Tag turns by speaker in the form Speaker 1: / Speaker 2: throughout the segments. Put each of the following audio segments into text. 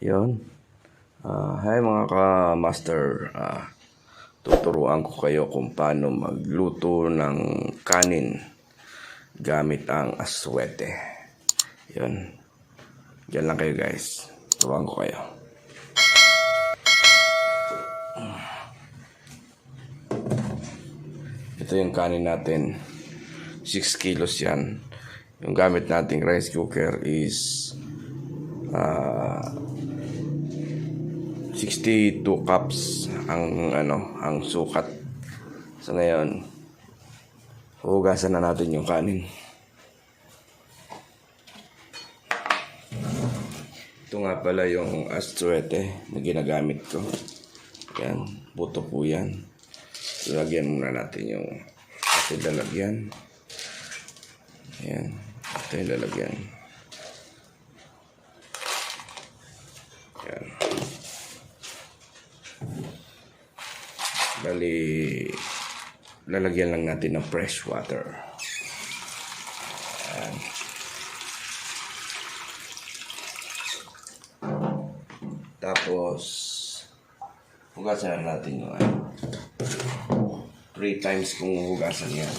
Speaker 1: Yun. Ah, hi mga ka-master. Ah, tuturuan ko kayo kung paano magluto ng kanin gamit ang aswete. Yun. Diyan lang kayo guys. Turuan ko kayo. Ito yung kanin natin. 6 kilos yan. Yung gamit nating rice cooker is ah 62 cups ang ano, ang sukat. So ngayon, hugasan na natin yung kanin. Ito nga pala yung astruete na ginagamit ko. Yan, buto po yan. So, lagyan muna natin yung ating lalagyan. Ayan, ito yung lalagyan. Bali, lalagyan lang natin ng fresh water. Ayan. Tapos, hugasan na natin yung ano. Three times kung hugasan yan.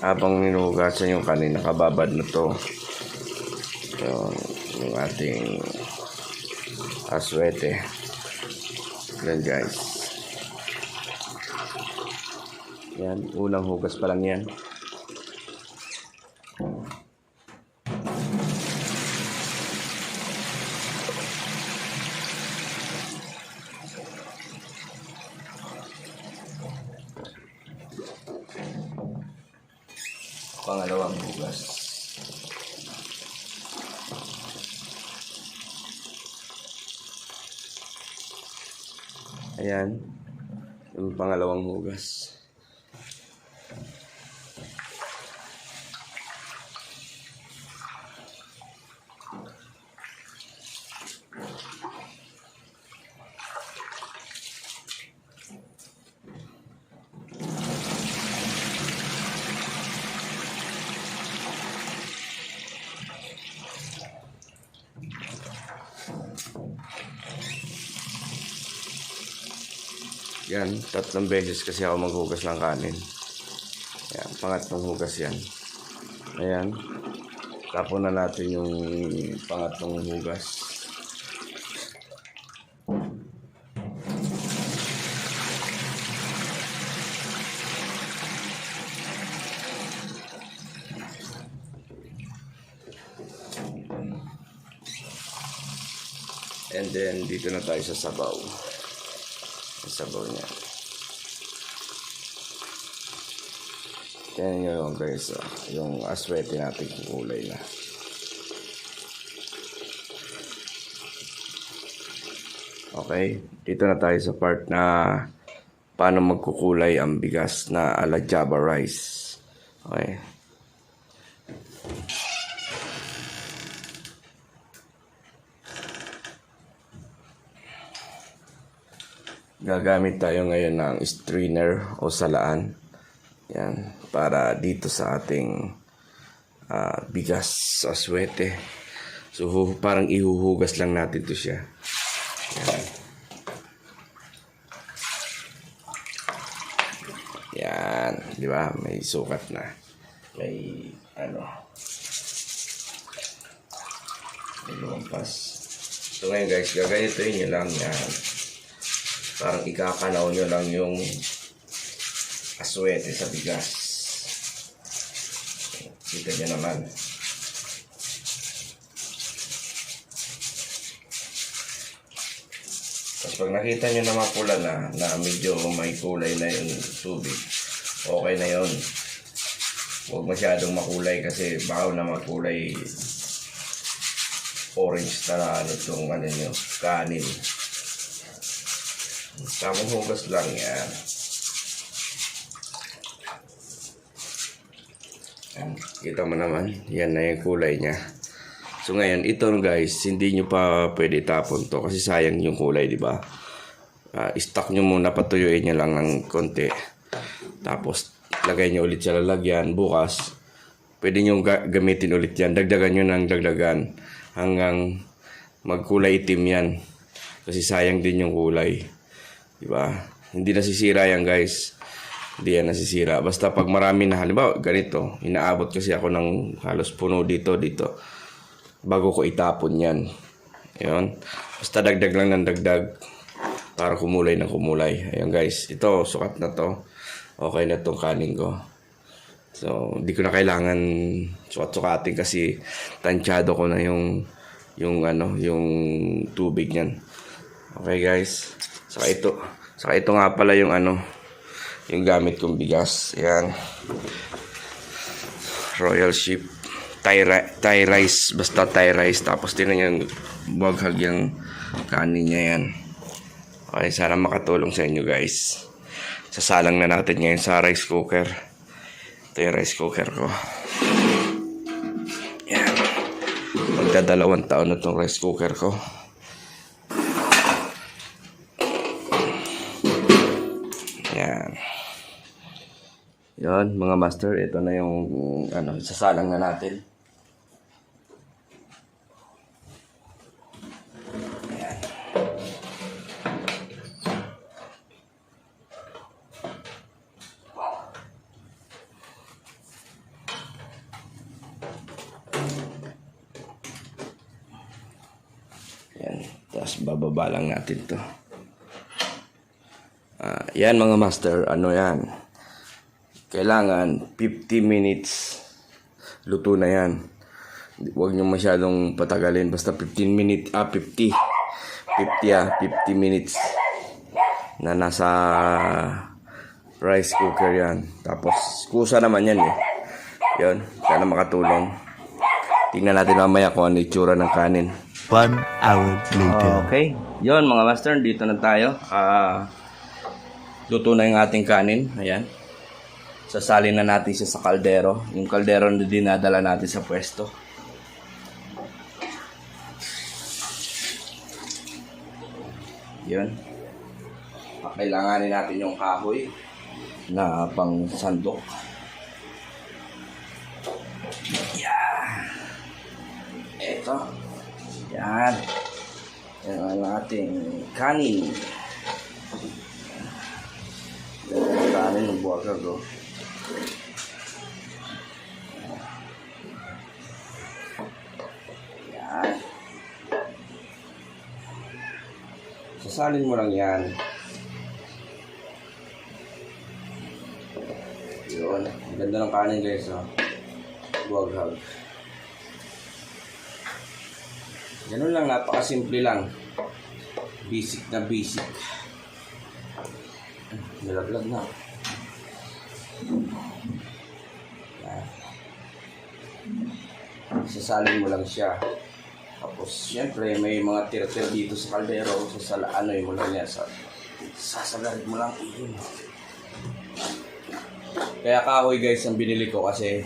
Speaker 1: Habang ninuhugasan yung kanina kababad na to. Yung, yung ating aswete. Yan guys. Yan unang hugas pa lang yan pangalawang hugas Ayan. Yung pangalawang hugas. Yan, tatlong beses kasi ako maghugas ng kanin. Yan, pangatlong hugas yan. Ayan. Tapon na natin yung pangatlong hugas. And then, dito na tayo sa sabaw. Sabaw niya. Yan yung guys, yung aswete natin kulay na. Okay, dito na tayo sa part na paano magkukulay ang bigas na ala Java rice. Okay. Gagamit tayo ngayon ng strainer o salaan. Yan, para dito sa ating ah, bigas sa aswete. So, parang ihuhugas lang natin to siya. Yan. Yan, di ba? May sukat na. May, ano, may lumampas. So, ngayon guys, gaganitoin nyo lang yan parang ikakanaw nyo lang yung aswete sa bigas. Kita nyo naman. Tapos pag nakita nyo na mapula na, na medyo may kulay na yung tubig, okay na yon. Huwag masyadong makulay kasi baka na makulay orange na ano itong ano nyo, kanin. Tamang hugas lang yan. Yan. Kita mo naman, yan na yung kulay niya. So ngayon, ito guys, hindi nyo pa pwede tapon to kasi sayang yung kulay, di ba? Ah, stock nyo muna, patuyuin nyo lang ng konti. Tapos, lagay nyo ulit sa lalagyan. Bukas, pwede nyo ga- gamitin ulit yan. Dagdagan nyo ng dagdagan hanggang magkulay itim yan. Kasi sayang din yung kulay. Diba? Hindi nasisira yan guys. Hindi yan nasisira. Basta pag marami na, halimbawa ganito, inaabot kasi ako ng halos puno dito, dito. Bago ko itapon yan. Yun. Basta dagdag lang ng dagdag para kumulay ng kumulay. Ayan guys, ito, sukat na to. Okay na tong kanin ko. So, hindi ko na kailangan sukat-sukatin kasi tansyado ko na yung yung ano, yung tubig niyan. Okay guys. Saka ito, saka ito nga pala yung ano, yung gamit kong bigas. Ayan. Royal Ship. Thai, Thai rice. Basta Thai rice. Tapos tinan yung buwaghag yung kanin niya yan. Okay, sana makatulong sa inyo guys. Sasalang na natin ngayon sa rice cooker. Ito yung rice cooker ko. Yan. Magdadalawang taon na itong rice cooker ko. Yan. Yan, mga master, ito na yung ano, sasalang na natin. Yan. Tapos bababa lang natin to. Ah, yan mga master, ano yan? Kailangan 50 minutes luto na yan. Huwag nyo masyadong patagalin. Basta 15 minutes, ah 50. 50 ah, 50 minutes na nasa rice cooker yan. Tapos, kusa naman yan eh. Yun, sana makatulong. Tingnan natin mamaya kung ano itsura ng kanin.
Speaker 2: One hour later.
Speaker 1: Okay. Yon mga master, dito na tayo. Ah, luto na yung ating kanin. Ayan. Sasalin na natin siya sa kaldero. Yung kaldero na dinadala natin sa pwesto. Yun. Kailanganin natin yung kahoy na pang sandok. Yeah. Eto. Yan. Yan ang ating kanin. Ang kanin ng buwagag ko. Yan. Sasalin mo lang yan. Yun. Ang ganda ng kanin guys. Oh. Buwagag. Ganun lang, napakasimple lang. Basic na basic. Nalaglag na. Sasalin mo lang siya. Tapos, syempre, may mga tira-tira dito sa kaldero. Sasala, ano mo lang yan. Sa, sasagarin mo lang. Iyon. Kaya kahoy guys ang binili ko kasi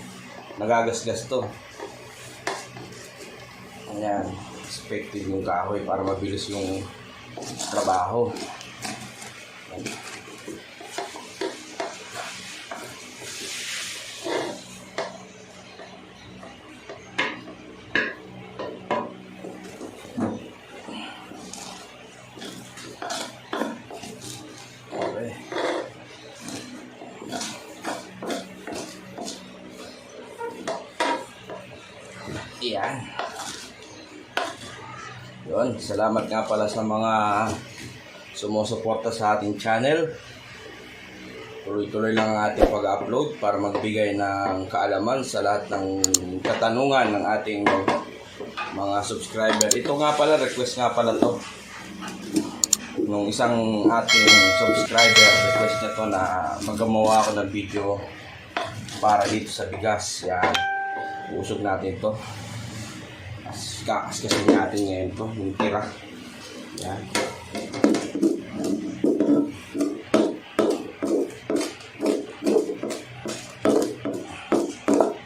Speaker 1: nagagasgas to. Ayan, expected yung kahoy para mabilis yung trabaho. Okay. Iyan. Yun, salamat nga pala sa mga sumusuporta sa ating channel. Tuloy-tuloy lang ang ating pag-upload para magbigay ng kaalaman sa lahat ng katanungan ng ating mga subscriber. Ito nga pala, request nga pala to. Nung isang ating subscriber, request niya to na magawa ako ng video para dito sa bigas. Yan. Usog natin to. Kakaskasin natin ngayon to, yung tira. Yan.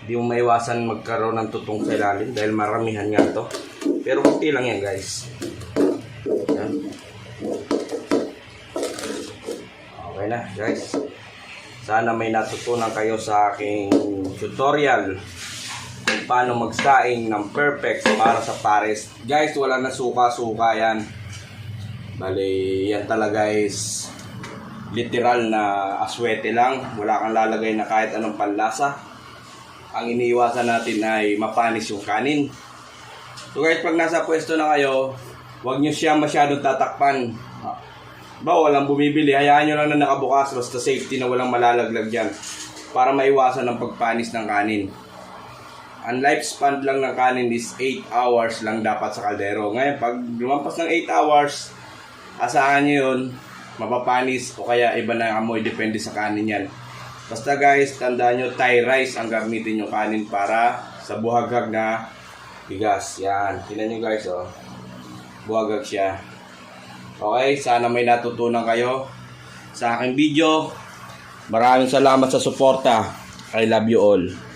Speaker 1: Hindi mo maiwasan magkaroon ng tutong sa ilalim dahil maramihan nga to. Pero kunti lang yan guys. Yan. Okay na guys. Sana may natutunan kayo sa aking tutorial paano magsaing ng perfect para sa pares. Guys, wala na suka-suka yan. Bali, yan talaga is literal na aswete lang. Wala kang lalagay na kahit anong panlasa. Ang iniiwasan natin ay mapanis yung kanin. So guys, pag nasa pwesto na kayo, huwag nyo siya masyadong tatakpan. Ba, walang bumibili. Hayaan nyo lang na nakabukas. Basta safety na walang malalaglag dyan. Para maiwasan ang pagpanis ng kanin. Ang lifespan lang ng kanin is 8 hours lang dapat sa kaldero. Ngayon, pag lumampas ng 8 hours, asahan nyo yun, mapapanis o kaya iba na ang amoy. Depende sa kanin yan. Basta guys, tandaan nyo, Thai rice ang gamitin yung kanin para sa buhaghag na bigas. Yan. Tingnan nyo guys, oh. Buhaghag siya. Okay, sana may natutunan kayo sa aking video. Maraming salamat sa suporta. I love you all.